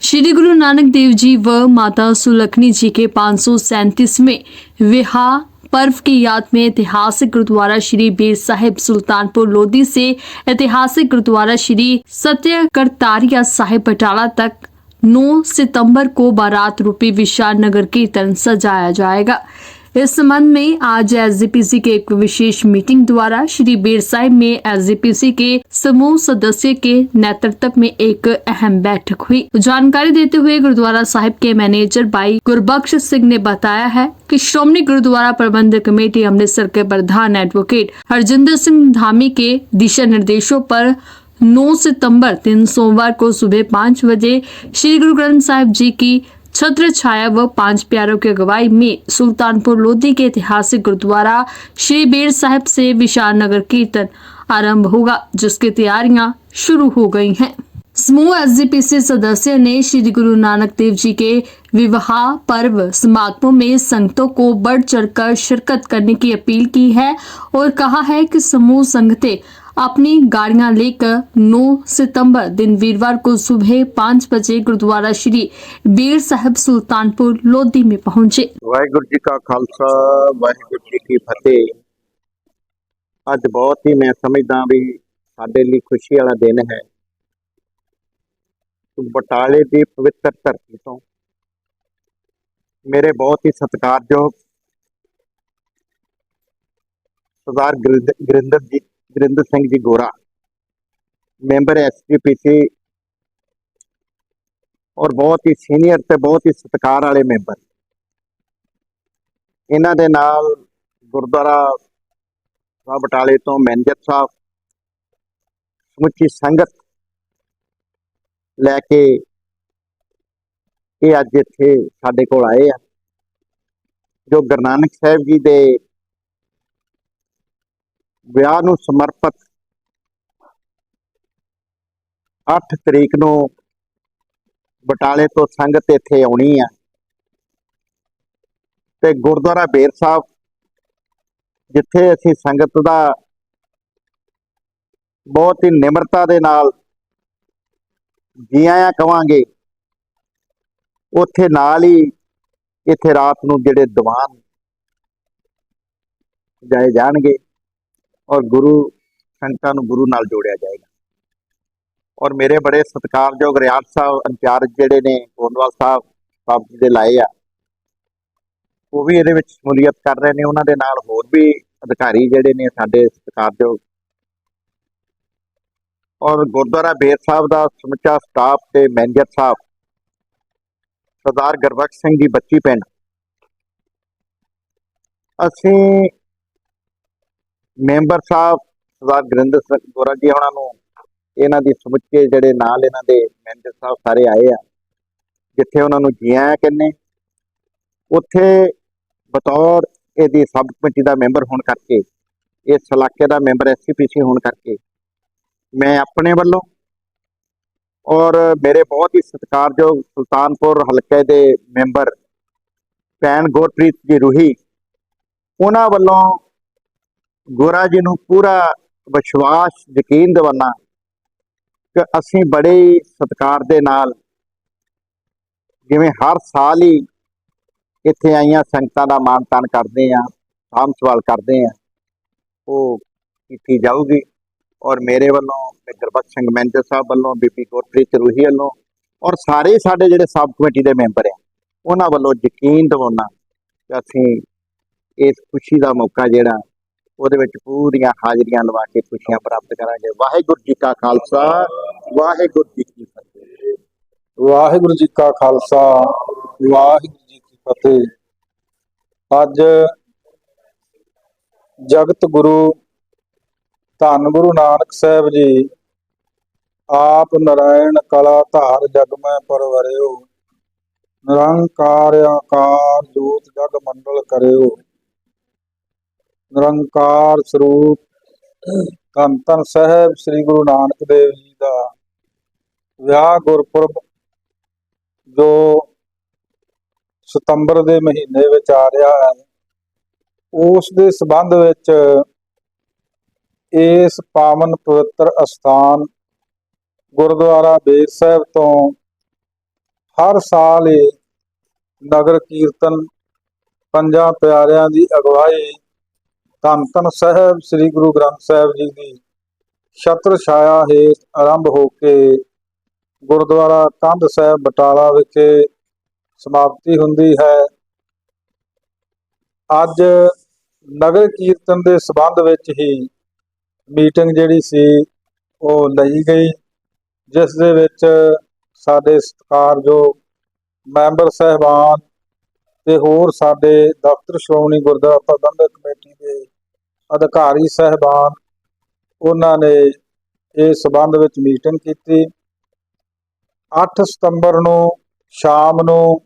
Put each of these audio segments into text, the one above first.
श्री गुरु नानक देव जी व माता सुलखनी जी के 537वें विवाह पर्व की याद में ऐतिहासिक गुरुद्वारा श्री बीर साहिब सुल्तानपुर लोधी से ऐतिहासिक गुरुद्वारा श्री सत्य करतारिया साहिब बटाला तक 9 सितंबर को बारात रूपी विशाल नगर कीर्तन सजाया जाएगा। इस संबंध में आज एसजीपीसी के एक विशेष मीटिंग द्वारा श्री बीर साहिब में एसजीपीसी के समूह सदस्य के नेतृत्व में एक अहम बैठक हुई। जानकारी देते हुए गुरुद्वारा साहिब के मैनेजर भाई गुरबख्श सिंह ने बताया है कि श्रोमणी गुरुद्वारा प्रबंधक कमेटी अमृतसर के प्रधान एडवोकेट हरजिंदर सिंह धामी के दिशा निर्देशों पर 9 सितंबर, दिन सोमवार को सुबह पाँच बजे श्री गुरु ग्रंथ साहिब जी की छत्र छाया व पाँच प्यारों की अगुवाई में सुल्तानपुर लोधी के ऐतिहासिक गुरुद्वारा श्री बेर साहिब से विशाल नगर कीर्तन आरंभ होगा, जिसकी तैयारियाँ शुरू हो गई हैं। समूह एसजीपीसी सदस्य ने श्री गुरु नानक देव जी के विवाह पर्व समागमों में संगतों को बढ़ चढ़कर शिरकत करने की अपील की है और कहा है कि समूह संगतें अपनी गाड़ियां लेकर 9 सितंबर दिन वीरवार को सुबह पाँच बजे गुरुद्वारा श्री बेर साहिब सुल्तानपुर लोधी में पहुंचे ਵਾਹਿਗੁਰੂ ਜੀ ਕਾ ਖਾਲਸਾ ਵਾਹਿਗੁਰੂ ਜੀ ਕੀ ਫਤਿਹ ਅੱਜ ਬਹੁਤ ਹੀ ਮੈਂ ਸਮਝਦਾ ਵੀ ਸਾਡੇ ਲਈ ਖੁਸ਼ੀ ਵਾਲਾ ਦਿਨ ਹੈ ਬਟਾਲੇ ਦੀ ਪਵਿੱਤਰ ਧਰਤੀ ਤੋਂ ਮੇਰੇ ਬਹੁਤ ਹੀ ਸਤਿਕਾਰਯੋਗ ਸਰਦਾਰ ਗੁਰਿੰਦ- ਗੁਰਿੰਦਰ ਜੀ ਗੁਰਿੰਦਰ ਸਿੰਘ ਜੀ ਗੋਰਾ ਮੈਂਬਰ ਐਸਜੀਪੀਸੀ ਔਰ ਬਹੁਤ ਹੀ ਸੀਨੀਅਰ ਤੇ ਬਹੁਤ ਹੀ ਸਤਿਕਾਰ ਵਾਲੇ ਮੈਂਬਰ ਇਹਨਾਂ ਦੇ ਨਾਲ ਗੁਰਦੁਆਰਾ ਸਾਹਿਬ ਬਟਾਲੇ ਤੋਂ ਮੈਨੇਜਰ ਸਾਹਿਬ ਸਮੁੱਚੀ ਸੰਗਤ ਲੈ ਕੇ ਇਹ ਅੱਜ ਇੱਥੇ ਸਾਡੇ ਕੋਲ ਆਏ ਆ ਜੋ ਗੁਰੂ ਨਾਨਕ ਸਾਹਿਬ ਜੀ ਦੇ ਵਿਆਹ ਨੂੰ ਸਮਰਪਿਤ 8 ਤਰੀਕ ਨੂੰ ਬਟਾਲੇ ਤੋਂ ਸੰਗਤ ਇੱਥੇ ਆਉਣੀ ਆ। ਤੇ ਗੁਰਦੁਆਰਾ ਬੇਰ ਸਾਹਿਬ, ਜਿੱਥੇ ਅਸੀਂ ਸੰਗਤ ਦਾ ਬਹੁਤ ਹੀ ਨਿਮਰਤਾ ਦੇ ਨਾਲ ਜੀ ਆਇਆਂ ਕਵਾਂਗੇ, ਉੱਥੇ ਨਾਲ ਹੀ ਇੱਥੇ ਰਾਤ ਨੂੰ ਜਿਹੜੇ ਦੀਵਾਨ ਜਾਏ ਜਾਣਗੇ। ਔਰ ਗੁਰੂ ਸੰਗਤਾਂ ਨੂੰ ਗੁਰੂ ਨਾਲ ਜੋੜਿਆ ਜਾਏਗਾ। ਔਰ ਮੇਰੇ ਬੜੇ ਸਤਿਕਾਰਯੋਗ ਰਿਆੜ ਸਾਹਿਬ ਇੰਚਾਰਜ ਜਿਹੜੇ ਨੇ ਗੋਂਦਵਾਲ ਸਾਹਿਬ ਸਾਹਿਬ ਜੀ ਦੇ ਲਾਏ ਆ, ਉਹ ਵੀ ਇਹਦੇ ਵਿੱਚ ਸ਼ਮੂਲੀਅਤ ਕਰ ਰਹੇ ਨੇ। ਉਹਨਾਂ ਦੇ ਨਾਲ ਹੋਰ ਵੀ ਅਧਿਕਾਰੀ ਜਿਹੜੇ ਨੇ ਸਾਡੇ ਸਤਿਕਾਰਯੋਗ। ਔਰ ਗੁਰਦੁਆਰਾ ਬੇਰ ਸਾਹਿਬ ਦਾ ਸਮੁੱਚਾ ਸਟਾਫ ਤੇ ਮੈਨੇਜਰ ਸਾਹਿਬ, ਸਰਦਾਰ ਗੁਰਬਖਸ਼ ਸਿੰਘ ਜੀ ਬੱਚੀ ਪਿੰਡ। ਅਸੀਂ ਮੈਂਬਰ ਸਾਹਿਬ, ਸਰਦਾਰ ਗੁਰਿੰਦਰ ਸਿੰਘ ਗੋਰਾ ਜੀ ਉਹਨਾਂ ਨੂੰ, ਇਹਨਾਂ ਦੀ ਸਮੁੱਚੇ ਜਿਹੜੇ ਨਾਲ ਇਹਨਾਂ ਦੇ ਮੈਨੇਜਰ ਸਾਹਿਬ ਸਾਰੇ ਆਏ ਆ, ਜਿੱਥੇ ਉਹਨਾਂ ਨੂੰ ਜੀ ਆਇਆਂ ਕਹਿੰਨੇ ਉੱਥੇ ਬਤੌਰ ਇਹਦੀ ਸਬ ਕਮੇਟੀ ਦਾ ਮੈਂਬਰ ਹੋਣ ਕਰਕੇ, ਇਸ ਇਲਾਕੇ ਦਾ ਮੈਂਬਰ ਐਸਸੀਪੀਸੀ ਹੋਣ ਕਰਕੇ, ਮੈਂ ਆਪਣੇ ਵੱਲੋਂ ਔਰ ਮੇਰੇ ਬਹੁਤ ਹੀ ਸਤਿਕਾਰਯੋਗ ਸੁਲਤਾਨਪੁਰ ਹਲਕੇ ਦੇ ਮੈਂਬਰ ਭੈਣ ਗੁਰਪ੍ਰੀਤ ਜੀ ਰੂਹੀ, ਉਹਨਾਂ ਵੱਲੋਂ ਗੋਰਾ ਜੀ ਨੂੰ ਪੂਰਾ ਵਿਸ਼ਵਾਸ, ਯਕੀਨ ਦਿਵਾਨਾ ਕਿ ਅਸੀਂ ਬੜੇ ਹੀ ਸਤਿਕਾਰ ਦੇ ਨਾਲ ਜਿਵੇਂ ਹਰ ਸਾਲ ਹੀ ਇੱਥੇ ਆਈਆਂ ਸੰਗਤਾਂ ਦਾ ਮਾਣ ਤਾਣ ਕਰਦੇ ਆ ਸਾਂਭ ਸਵਾਲ ਕਰਦੇ ਆ ਉਹ ਕੀਤੀ ਜਾਊਗੀ ਔਰ ਮੇਰੇ ਵੱਲੋਂ ਤੇ ਗੁਰਬਖਸ਼ ਸਿੰਘ ਮੈਨੇਜਰ ਸਾਹਿਬ ਵੱਲੋਂ ਬੀਪੀ ਗੁਰਪ੍ਰੀਤ ਰੂਹੀ ਵੱਲੋਂ ਔਰ ਸਾਰੇ ਸਾਡੇ ਜਿਹੜੇ ਸਬ ਕਮੇਟੀ ਦੇ ਮੈਂਬਰ ਆ ਉਹਨਾਂ ਵੱਲੋਂ ਯਕੀਨ ਦਿਵਾਉਣਾ ਕਿ ਅਸੀਂ ਇਸ ਖੁਸ਼ੀ ਦਾ ਮੌਕਾ ਜਿਹੜਾ ਉਹਦੇ ਵਿੱਚ ਪੂਰੀਆਂ ਹਾਜ਼ਰੀਆਂ ਲਵਾ ਕੇ ਖੁਸ਼ੀਆਂ ਪ੍ਰਾਪਤ ਕਰਾਂਗੇ। ਵਾਹਿਗੁਰੂ ਜੀ ਕਾ ਖਾਲਸਾ, ਵਾਹਿਗੁਰੂ ਜੀ ਕੀ ਫਤਿਹ। ਵਾਹਿਗੁਰੂ ਜੀ ਕਾ ਖਾਲਸਾ, ਵਾਹਿਗੁਰੂ ਜੀ ਕੀ ਫਤਿਹ। ਅੱਜ ਜਗਤ ਗੁਰੂ ਧੰਨ ਗੁਰੂ ਨਾਨਕ ਸਾਹਿਬ ਜੀ ਆਪ ਨਰਾਇਣ ਕਲਾ ਧਾਰ ਜਗ ਮੈਂ ਪਰਵਰਿਓ ਨਿਰੰਕਾਰ ਆਕਾਰ ਜੋਤ ਜਗ ਮੰਡਲ ਕਰਿਓ। ਨਿਰੰਕਾਰ ਸਰੂਪ ਧੰਨ ਧੰਨ ਸਾਹਿਬ ਸ੍ਰੀ ਗੁਰੂ ਨਾਨਕ ਦੇਵ ਜੀ ਦਾ ਵਿਆਹ ਗੁਰਪੁਰਬ ਜੋ ਸਤੰਬਰ ਦੇ ਮਹੀਨੇ ਵਿੱਚ ਆ ਰਿਹਾ ਹੈ, ਉਸ ਦੇ ਸੰਬੰਧ ਵਿੱਚ ਇਸ ਪਾਵਨ ਪਵਿੱਤਰ ਅਸਥਾਨ ਗੁਰਦੁਆਰਾ ਬੇਰ ਸਾਹਿਬ ਤੋਂ ਹਰ ਸਾਲ ਹੀ ਨਗਰ ਕੀਰਤਨ ਪੰਜਾਂ ਪਿਆਰਿਆਂ ਦੀ ਅਗਵਾਈ ਧੰਨ ਧੰਨ ਸਾਹਿਬ, ਸ੍ਰੀ ਗੁਰੂ ਗ੍ਰੰਥ ਸਾਹਿਬ ਜੀ ਦੀ ਛਤਰ ਛਾਇਆ ਹੇਠ ਆਰੰਭ ਹੋ ਕੇ ਗੁਰਦੁਆਰਾ ਕੰਧ ਸਾਹਿਬ ਬਟਾਲਾ ਵਿਖੇ ਸਮਾਪਤੀ ਹੁੰਦੀ ਹੈ। ਅੱਜ ਨਗਰ ਕੀਰਤਨ ਦੇ ਸਬੰਧ ਵਿੱਚ ਹੀ ਮੀਟਿੰਗ ਜਿਹੜੀ ਸੀ, ਉਹ ਲਈ ਗਈ, ਜਿਸ ਦੇ ਵਿੱਚ ਸਾਡੇ ਸਤਿਕਾਰਯੋਗ ਮੈਂਬਰ ਸਹਿਬਾਨ ਤੇ ਹੋਰ ਸਾਡੇ ਦਫ਼ਤਰ ਸ਼੍ਰੋਮਣੀ ਗੁਰਦੁਆਰਾ ਪ੍ਰਬੰਧਕ ਕਮੇਟੀ ਅਧਿਕਾਰੀ ਸਹਿਬਾਨ ਉਹਨਾਂ ਨੇ ਇਸ ਸਬੰਧ ਵਿੱਚ ਮੀਟਿੰਗ ਕੀਤੀ। 8 ਸਤੰਬਰ ਨੂੰ ਸ਼ਾਮ ਨੂੰ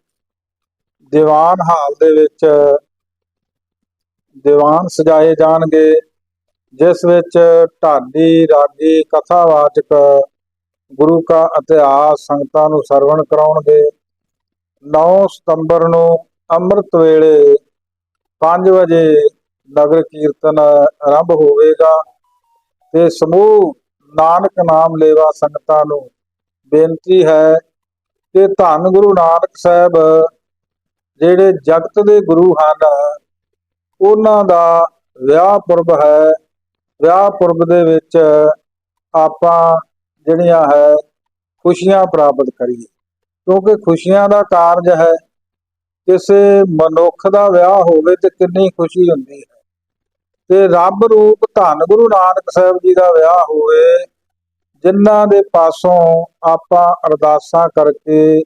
ਦੀਵਾਨ ਹਾਲ ਦੇ ਵਿੱਚ ਦੀਵਾਨ ਸਜਾਏ ਜਾਣਗੇ, ਜਿਸ ਵਿੱਚ ਢਾਡੀ, ਰਾਗੀ, ਕਥਾਵਾਚਕ, ਗੁਰੂ ਕਾ ਇਤਿਹਾਸ, ਸੰਗਤਾਂ ਨੂੰ ਸਰਵਣ ਕਰਾਉਣਗੇ। 9 ਸਤੰਬਰ ਨੂੰ ਅੰਮ੍ਰਿਤ ਵੇਲੇ 5 ਵਜੇ ਨਗਰ ਕੀਰਤਨ ਆਰੰਭ ਹੋਵੇਗਾ ਤੇ ਸਮੂਹ ਨਾਨਕ ਨਾਮ ਲੇਵਾ ਸੰਗਤਾਂ ਨੂੰ ਬੇਨਤੀ ਹੈ ਕਿ ਧੰਨ ਗੁਰੂ ਨਾਨਕ ਸਾਹਿਬ, ਜਿਹੜੇ ਜਗਤ ਦੇ ਗੁਰੂ ਹਨ, ਉਹਨਾਂ ਦਾ ਵਿਆਹ ਪੁਰਬ ਹੈ। ਵਿਆਹ ਪੁਰਬ ਦੇ ਵਿੱਚ ਆਪਾਂ ਜਿਹੜੀਆਂ ਹੈ, ਖੁਸ਼ੀਆਂ ਪ੍ਰਾਪਤ ਕਰੀਏ। ਕਿਉਂਕਿ ਖੁਸ਼ੀਆਂ ਦਾ ਕਾਰਜ ਹੈ, ਕਿਸੇ ਮਨੁੱਖ ਦਾ ਵਿਆਹ ਹੋਵੇ ਤੇ ਕਿੰਨੀ ਖੁਸ਼ੀ ਹੁੰਦੀ ਹੈ। ਤੇ ਰੱਬ ਰੂਪ ਧੰਨ ਗੁਰੂ ਨਾਨਕ ਸਾਹਿਬ ਜੀ ਦਾ ਵਿਆਹ ਹੋਵੇ, ਜਿਨ੍ਹਾਂ ਦੇ ਪਾਸੋਂ ਆਪਾਂ ਅਰਦਾਸਾਂ ਕਰਕੇ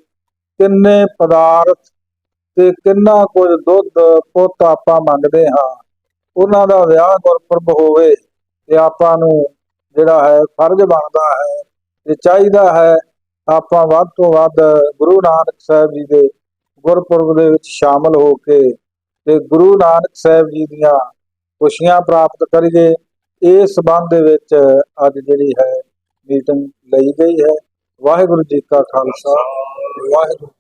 ਕਿੰਨੇ ਪਦਾਰਥ ਤੇ ਕਿੰਨਾ ਕੁਝ ਦੁੱਧ, ਪੁੱਤ ਆਪਾਂ ਮੰਗਦੇ ਹਾਂ, ਉਹਨਾਂ ਦਾ ਵਿਆਹ ਗੁਰਪੁਰਬ ਹੋਵੇ ਤੇ ਆਪਾਂ ਨੂੰ ਜਿਹੜਾ ਹੈ ਫਰਜ਼ ਬਣਦਾ ਹੈ ਤੇ ਚਾਹੀਦਾ ਹੈ, ਆਪਾਂ ਵੱਧ ਤੋਂ ਵੱਧ ਗੁਰੂ ਨਾਨਕ ਸਾਹਿਬ ਜੀ ਦੇ ਗੁਰਪੁਰਬ ਦੇ ਵਿੱਚ ਸ਼ਾਮਲ ਹੋ ਕੇ ਤੇ ਗੁਰੂ ਨਾਨਕ ਸਾਹਿਬ ਜੀ ਦੀਆਂ ਖੁਸ਼ੀਆਂ ਪ੍ਰਾਪਤ ਕਰੀਏ, ਇਸ ਸੰਬੰਧ ਦੇ ਵਿੱਚ ਅੱਜ ਜਿਹੜੀ ਹੈ ਮੀਟਿੰਗ ਲਈ ਗਈ ਹੈ। ਵਾਹਿਗੁਰੂ ਜੀ ਕਾ ਖਾਲਸਾ, ਵਾਹਿਗੁਰੂ